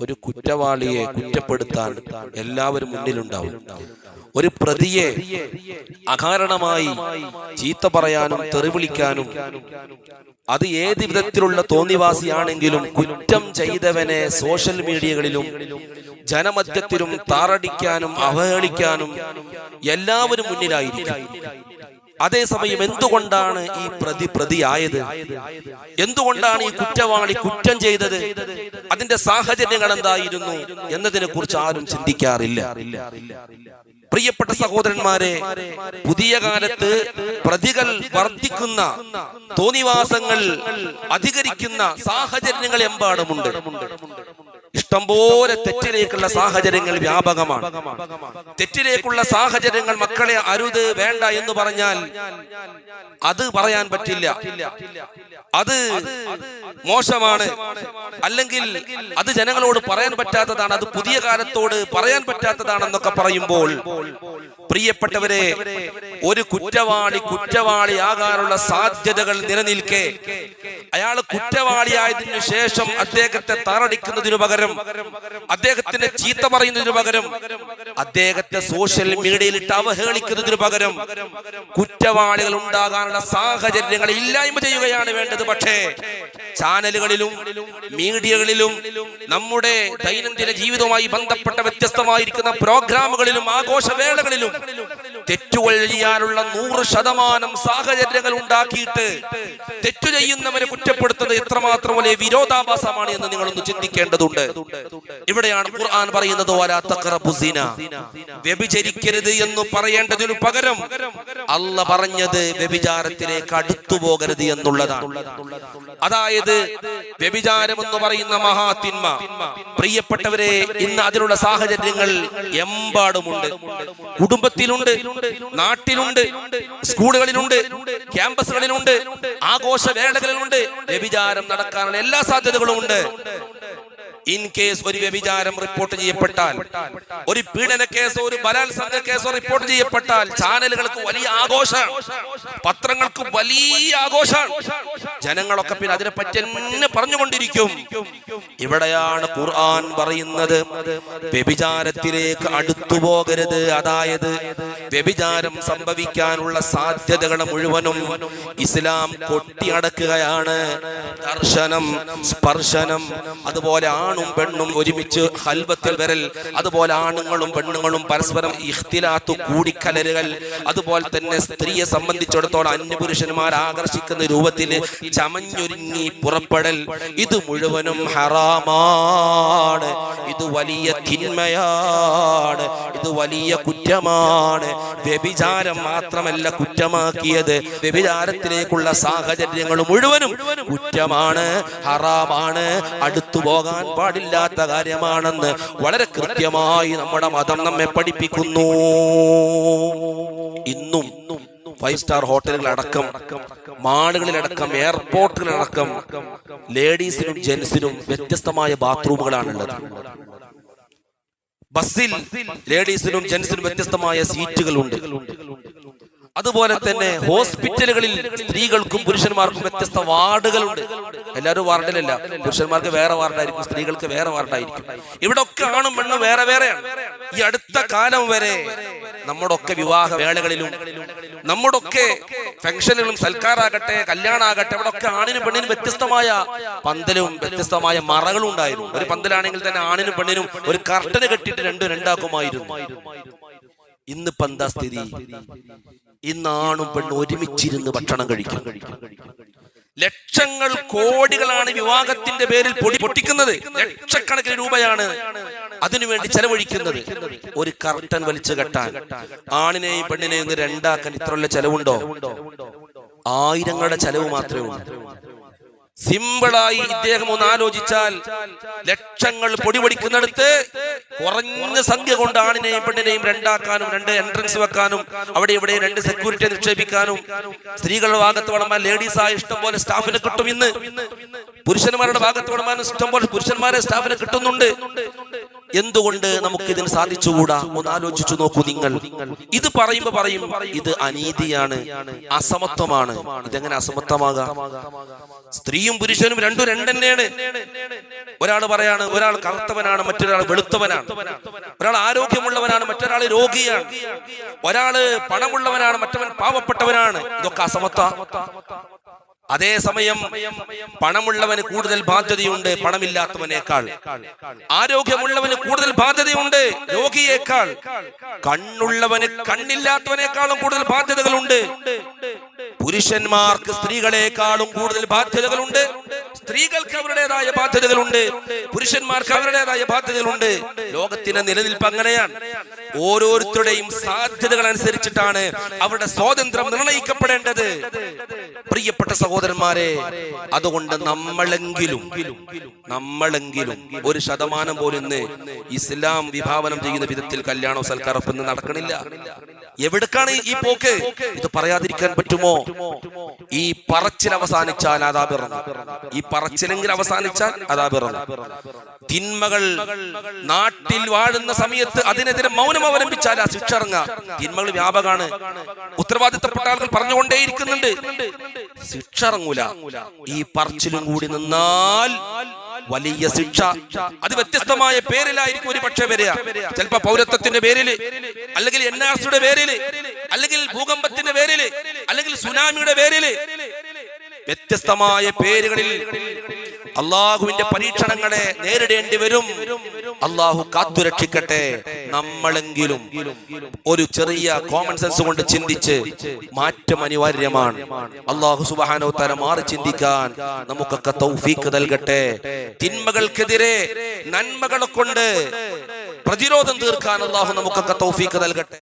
ഒരു കുറ്റവാളിയെ കുറ്റപ്പെടുത്താൻ എല്ലാവരും മുന്നിലുണ്ടാവും. ഒരു പ്രതിയെ അകാരണമായി ചീത്ത പറയാനും തെറിവിളിക്കാനും അത് ഏത് വിധത്തിലുള്ള തോന്നിവാസിയാണെങ്കിലും കുറ്റം ചെയ്തവനെ സോഷ്യൽ മീഡിയകളിലും ജനമധ്യത്തിലും താറടിക്കാനും അവഹേളിക്കാനും എല്ലാവരും മുന്നിലായിരിക്കും. അതേസമയം എന്തുകൊണ്ടാണ് ഈ പ്രതി പ്രതിയായത്? എന്തുകൊണ്ടാണ് ഈ കുറ്റവാളി കുറ്റം ചെയ്തത്? അതിന്റെ സാഹചര്യങ്ങൾ എന്തായിരുന്നു? എന്നതിനെ കുറിച്ച് ആരും ചിന്തിക്കാറില്ല. പ്രിയപ്പെട്ട സഹോദരന്മാരെ പുതിയ കാലത്ത് പ്രതികൾ വർദ്ധിക്കുന്ന തോന്നിവാസങ്ങൾ അധികരിക്കുന്ന സാഹചര്യങ്ങൾ എമ്പാടുമുണ്ട്. ഇഷ്ടംപോലെ തെറ്റിലേക്കുള്ള സാഹചര്യങ്ങൾ വ്യാപകമാണ്. തെറ്റിലേക്കുള്ള സാഹചര്യങ്ങൾ മക്കളെ അരുത് വേണ്ട എന്ന് പറഞ്ഞാൽ അത് പറയാൻ പറ്റില്ല. അത് മോശമാണ്. അല്ലെങ്കിൽ അത് ജനങ്ങളോട് പറയാൻ പറ്റാത്തതാണ് അത് പുതിയ കാലത്തോട് പറയാൻ പറ്റാത്തതാണെന്നൊക്കെ പറയുമ്പോൾ പ്രിയപ്പെട്ടവരെ ഒരു കുറ്റവാളി കുറ്റവാളിയാകാനുള്ള സാധ്യതകൾ നിലനിൽക്കെ. അയാൾ കുറ്റവാളിയായതിനു ശേഷം അദ്ദേഹത്തെ താറടിക്കുന്നതിനു പകരം അദ്ദേഹത്തിന്റെ ചീത്ത പറയുന്നതിന് പകരം അദ്ദേഹത്തെ സോഷ്യൽ മീഡിയയിൽ ഇട്ട് അവഹേളിക്കുന്നതിന് പകരം കുറ്റവാളികൾ ഉണ്ടാകാനുള്ള സാഹചര്യങ്ങൾ ഇല്ലായ്മ ചെയ്യുകയാണ് വേണ്ടത്. പക്ഷേ ചാനലുകളിലും മീഡിയകളിലും നമ്മുടെ ദൈനംദിന ജീവിതവുമായി ബന്ധപ്പെട്ട വ്യത്യസ്തമായിരിക്കുന്ന പ്രോഗ്രാമുകളിലും ആഘോഷവേളകളിലും തെറ്റുകൾ ചെയ്യാനുള്ള നൂറ് ശതമാനം സാഹചര്യങ്ങൾ ഉണ്ടാക്കിയിട്ട് തെറ്റു ചെയ്യുന്നവരെ കുറ്റപ്പെടുത്തുന്നത് എത്രമാത്രം വലിയ വിരോധാഭാസമാണ് എന്ന് നിങ്ങളൊന്ന് ചിന്തിക്കേണ്ടതുണ്ട്. ഇവിടെയാണ് ഖുർആൻ പറയുന്നത്. വ്യഭിചരിക്കരുത് എന്ന് പറയേണ്ടതിനു പകരം അല്ല പറഞ്ഞത് വ്യഭിചാരത്തിലേക്ക് അടുത്തു പോകരുത് എന്നുള്ളതാണ്. അതായത് വ്യഭിചാരം എന്ന് പറയുന്ന മഹാത്മ പ്രിയപ്പെട്ടവരെ ഇന്ന് അതിനുള്ള സാഹചര്യങ്ങൾ എമ്പാടുമുണ്ട്. കുടുംബത്തിലുണ്ട്. നാട്ടിലുണ്ട് സ്കൂളുകളിലുണ്ട് ക്യാമ്പസുകളിലുണ്ട് ആഘോഷ വേളകളിലുണ്ട്. വ്യഭിചാരം നടക്കാനുള്ള എല്ലാ സാധ്യതകളും ഉണ്ട്. ഇൻ കേസ് ഒരു വ്യഭിചാരം റിപ്പോർട്ട് ചെയ്യപ്പെട്ടാൽ ഒരു പീഡന കേസോ ഒരു ബലാത്സംഗ കേസോ റിപ്പോർട്ട് ചെയ്യപ്പെട്ടാൽ ചാനലുകൾക്ക് വലിയ ആഘോഷം പത്രങ്ങൾക്ക് വലിയ ആഘോഷമാണ് ജനങ്ങളൊക്കെ പിന്നെ അതിനെപ്പറ്റി തന്നെ പറഞ്ഞുകൊണ്ടിരിക്കും. ഇവിടെയാണ് ഖുർആൻ പറയുന്നത് വ്യഭിചാരത്തിലേക്ക് അടുത്തു പോകരുത്. അതായത് വ്യഭിചാരം സംഭവിക്കാനുള്ള സാധ്യതകൾ മുഴുവനും ഇസ്ലാം കൊട്ടിയടക്കുകയാണ്. ദർശനം സ്പർശനം അതുപോലെ ആണും പെണ്ണും ഒരുമിച്ച് ഹൽവത്തിൽ വരൽ അതുപോലെ ആണുങ്ങളും പെണ്ണുങ്ങളും പരസ്പരം ഇഖ്തിലാത്തു കൂടിക്കലരുകൾ. അതുപോലെ തന്നെ സ്ത്രീയെ സംബന്ധിച്ചിടത്തോളം അന്യപുരുഷന്മാർ ആകർഷിക്കുന്ന രൂപത്തിൽ ചമഞ്ഞൊരുങ്ങി പുറപ്പെടൽ. ഇത് മുഴുവനും ഹറാമാണ്. ഇത് വലിയ തിന്മയാണ്. ഇത് വലിയ കുറ്റമാണ്. വ്യഭിചാരം മാത്രമല്ല കുറ്റമാക്കിയത്. വ്യഭിചാരത്തിലേക്കുള്ള സാഹചര്യങ്ങൾ മുഴുവനും കുറ്റമാണ് ഹറാമാണ് അടുത്തു പോകാൻ പാടില്ലാത്ത കാര്യമാണെന്ന് വളരെ കൃത്യമായി നമ്മുടെ മതം നമ്മെ പഠിപ്പിക്കുന്നു. ഇന്നും ഫൈവ് സ്റ്റാർ ഹോട്ടലുകളടക്കം മാളുകളിലടക്കം എയർപോർട്ടുകളടക്കം ലേഡീസിനും ജെന്റ്സിനും വ്യത്യസ്തമായ ബാത്റൂമുകളാണുള്ളത്. ബസ്സിൽ ലേഡീസിനും ജെന്റ്സിനും വ്യത്യസ്തമായ സീറ്റുകളുണ്ട്. അതുപോലെ തന്നെ ഹോസ്പിറ്റലുകളിൽ സ്ത്രീകൾക്കും പുരുഷന്മാർക്കും വ്യത്യസ്ത വാർഡുകളുണ്ട്. എല്ലാവരും വാർഡിലല്ല. പുരുഷന്മാർക്ക് വേറെ വാർഡായിരിക്കും സ്ത്രീകൾക്ക് വേറെ വാർഡായിരിക്കും. ഇവിടെ ഒക്കെ ആണും പെണ്ണും വേറെ വേറെയാണ്. ഈ അടുത്ത കാലം വരെ നമ്മുടെ ഒക്കെ വിവാഹ വേളകളിലും നമ്മുടെ ഒക്കെ ഫംഗ്ഷനുകളും സൽക്കാരാകട്ടെ കല്യാണാകട്ടെ ഇവിടെ ഒക്കെ ആണിനും പെണ്ണിനും വ്യത്യസ്തമായ പന്തലും വ്യത്യസ്തമായ മറകളും ഉണ്ടായിരുന്നു. ഒരു പന്തലാണെങ്കിൽ തന്നെ ആണിനും പെണ്ണിനും ഒരു കർട്ടന് കെട്ടിട്ട് രണ്ടും രണ്ടാക്കുമായിരുന്നു. ഇന്ന് പന്താ സ്ഥിതി? ഇന്ന് ആണും പെണ്ണും ഒരുമിച്ചിരുന്ന് ഭക്ഷണം കഴിക്കും. ലക്ഷങ്ങൾ കോടികളാണ് വിവാഹത്തിന്റെ പേരിൽ പൊടി പൊട്ടിക്കുന്നത്. ലക്ഷക്കണക്കിന് രൂപയാണ് അതിനുവേണ്ടി ചെലവഴിക്കുന്നത്. ഒരു കർട്ടൻ വലിച്ചു കെട്ടാൻ. ആണിനെയും പെണ്ണിനെയും രണ്ടാക്കാൻ ഇത്രയുള്ള ചെലവുണ്ടോ? ആയിരങ്ങളുടെ ചെലവ് മാത്രമേ ഉള്ളൂ. സിമ്പിളായി ഇദ്ദേഹം ഒന്ന് ആലോചിച്ചാൽ ലക്ഷങ്ങൾ പൊടി പൊടിക്കുന്നിടത്ത് കുറഞ്ഞ സംഖ്യ കൊണ്ട് ആണിനെയും പെണ്ണിനെയും രണ്ടാക്കാനും രണ്ട് എൻട്രൻസ് വെക്കാനും അവിടെ ഇവിടെ രണ്ട് സെക്യൂരിറ്റി നിക്ഷേപിക്കാനും. സ്ത്രീകളുടെ ഭാഗത്ത് വളമാൻ ലേഡീസ് ആയി ഇഷ്ടം പോലെ സ്റ്റാഫിനെ കിട്ടും ഇന്ന്. പുരുഷന്മാരുടെ ഭാഗത്ത് വളമാൻ ഇഷ്ടം പോലെ പുരുഷന്മാരെ സ്റ്റാഫിനെ കിട്ടുന്നുണ്ട്. എന്തുകൊണ്ട് നമുക്ക് ഇതിന് സാധിച്ചുകൂടാ? ഒന്ന് ആലോചിച്ചു നോക്കൂ നിങ്ങൾ. ഇത് പറയുമ്പോ പറയും ഇത് അനീതിയാണ് അസമത്വമാണ്. ഇതെങ്ങനെ അസമത്വമാകാം? സ്ത്രീയും പുരുഷനും രണ്ടും രണ്ടെന്നെയാണ് ഒരാൾ പറയാണ് ഒരാൾ കറുത്തവനാണ് മറ്റൊരാൾ വെളുത്തവനാണ്. ഒരാൾ ആരോഗ്യമുള്ളവനാണ് മറ്റൊരാൾ രോഗിയാണ്. ഒരാൾ പണമുള്ളവനാണ് മറ്റവൻ പാവപ്പെട്ടവനാണ്. ഇതൊക്കെ അസമത്വ. അതേസമയം പണമുള്ളവന് കൂടുതൽ ബാധ്യതയുണ്ട് പണമില്ലാത്തവനേക്കാൾ. ആരോഗ്യമുള്ളവന് കൂടുതൽ ബാധ്യതയുണ്ട് രോഗിയേക്കാൾ. കണ്ണുള്ളവന് കണ്ണില്ലാത്തവനേക്കാളും കൂടുതൽ ബാധ്യതകളുണ്ട്. പുരുഷന്മാർക്ക് സ്ത്രീകളെക്കാളും കൂടുതൽ ബാധ്യതകളുണ്ട്. സ്ത്രീകൾക്ക് അവരുടേതായ ബാധ്യതകളുണ്ട് പുരുഷന്മാർക്ക് അവരുടേതായ ബാധ്യതകളുണ്ട്. ലോകത്തിന്റെ നിലനിൽപ്പ് അങ്ങനെയാണ്. ഓരോരുത്തരുടെയും സാധ്യതകൾ അനുസരിച്ചിട്ടാണ് അവരുടെ സ്വാതന്ത്ര്യം നിർണയിക്കപ്പെടേണ്ടത്. പ്രിയപ്പെട്ട സഹോദരന്മാരെ അതുകൊണ്ട് നമ്മളെങ്കിലും നമ്മളെങ്കിലും ഒരു ശതമാനം പോലും ഇസ്ലാം വിഭാവനം ചെയ്യുന്ന വിധത്തിൽ കല്യാണോ സൽക്കാരപ്പ് ഇന്ന് നടക്കണില്ല. എവിടേക്കാണ് ഈ പോക്ക്? ഇത് പറയാതിരിക്കാൻ പറ്റുമോ? ഈ പറച്ചിൽ അവസാനിച്ചാൽ അതാ പിറന്നു ഈ പറച്ചിലെങ്കിൽ അവസാനിച്ചാൽ അതാ പിറന്നു. തിന്മകൾ നാട്ടിൽ വാഴുന്ന സമയത്ത് അതിനെതിരെ മൗനം അവലംബിച്ചാൽ ആ ശിക്ഷ ഇറങ്ങാം തിന്മകൾ വ്യാപകമാണ് ഉത്തരവാദിത്തപ്പെട്ട ആളുകൾ പറഞ്ഞുകൊണ്ടേയിരിക്കുന്നുണ്ട്. ശിക്ഷ ഇറങ്ങൂല ഈ പറച്ചിലും കൂടി നിന്നാൽ വലിയ ശിക്ഷ. അത് വ്യത്യസ്തമായ പേരിലായിരിക്കും ഒരു പക്ഷേ വരിക. ചിലപ്പോ പൗരത്വത്തിന്റെ പേരിൽ അല്ലെങ്കിൽ എൻ ആർ സിയുടെ പേരിൽ അല്ലെങ്കിൽ ഭൂകമ്പത്തിന്റെ പേരിൽ അല്ലെങ്കിൽ സുനാമിയുടെ പേരിൽ വ്യത്യസ്തമായ പേരുകളിൽ അള്ളാഹുവിന്റെ പരീക്ഷണങ്ങളെ നേരിടേണ്ടി വരും. അള്ളാഹു കാത്തുരക്ഷിക്കട്ടെ നമ്മളെങ്കിലും ഒരു ചെറിയ കോമൺ സെൻസ് കൊണ്ട് ചിന്തിച്ച് മാറ്റം അനിവാര്യമാണ്. അള്ളാഹു സുബാനോ തല മാറി ചിന്തിക്കാൻ നമുക്കൊക്കെ തൗഫീക്ക് നൽകട്ടെ. തിന്മകൾക്കെതിരെ നന്മകളെ കൊണ്ട് പ്രതിരോധം തീർക്കാൻ അള്ളാഹു നമുക്കൊക്കെ തൗഫീക്ക് നൽകട്ടെ.